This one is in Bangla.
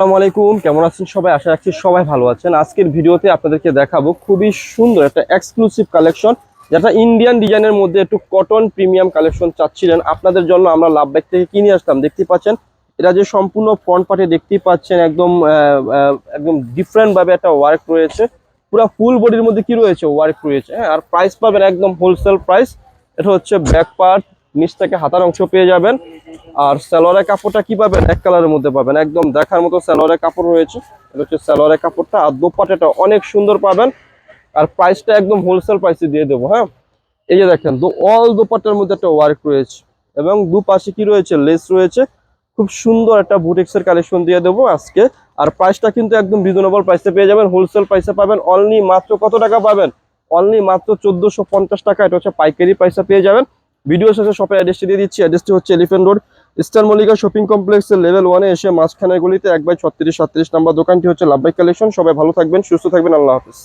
আসসালামু আলাইকুম, কেমন আছেন সবাই? আশা রাখছি সবাই ভালো আছেন। আজকের ভিডিওতে আপনাদেরকে দেখাবো খুবই সুন্দর একটা এক্সক্লুসিভ কালেকশন যেটা ইন্ডিয়ান ডিজাইনের মধ্যে একটু কটন প্রিমিয়াম কালেকশন চাচ্ছিলেন। আপনাদের জন্য আমরা লাভ ব্যাগ থেকে কিনে আসলাম, দেখতে পাচ্ছেন? এটা যে সম্পূর্ণ ফ্রন্ট পার্টে দেখতেই পাচ্ছেন, একদম একদম ডিফারেন্ট ভাবে একটা ওয়ার্ক রয়েছে। পুরো ফুল বডির মধ্যে কি রয়েছে? ওয়ার্ক রয়েছে। হ্যাঁ আর প্রাইস পাবেন একদম হোলসেল প্রাইস এটা হচ্ছে ব্যাক পার্ট নিচ থেকে হাতার অংশ পেয়ে যাবেন। আর সালোয়ারের কাপড়টা কি পাবেন? এক কালারের মধ্যে পাবেন। একদম দেখার মতো সালোয়ারের কাপড় রয়েছে। এটা হচ্ছে সালোয়ারের কাপড়টা। আর দোপাটাটা অনেক সুন্দর পাবেন। আর প্রাইসটা একদম হোলসেল প্রাইসে দিয়ে দেবো হ্যাঁ? এই যে দেখেন অল দোপাটার মধ্যে একটা ওয়ার্ক রয়েছে। এবং দুপাশে কি রয়েছে? লেস রয়েছে। খুব সুন্দর একটা বুটিক্সের কালেকশন দিয়ে দেবো আজকে। আর প্রাইসটা কিন্তু একদম রিজনেবল প্রাইসে পেয়ে যাবেন। হোলসেল প্রাইসে পাবেন। অনলি মাত্র কত টাকা পাবেন? অনলি মাত্র চোদ্দোশো টাকা। এটা হচ্ছে পাইকারি প্রাইসে পেয়ে যাবেন। ভিডিও শেষে শপের অ্যাড্রেসটি দিয়ে দিচ্ছি। অ্যাড্রেসটি হচ্ছে এলিফেন্ট রোড ইস্টার মল্লিকা শপিং কমপ্লেক্সের লেভেল ওয়ানে এসে মাঝখানের গুলিতে এক বাই ছত্রিশ সাতত্রিশ নাম্বার দোকানটি হচ্ছে লাভবাই কালেকশন সবাই ভালো থাকবেন, সুস্থ থাকবেন, আল্লাহ হাফিজ।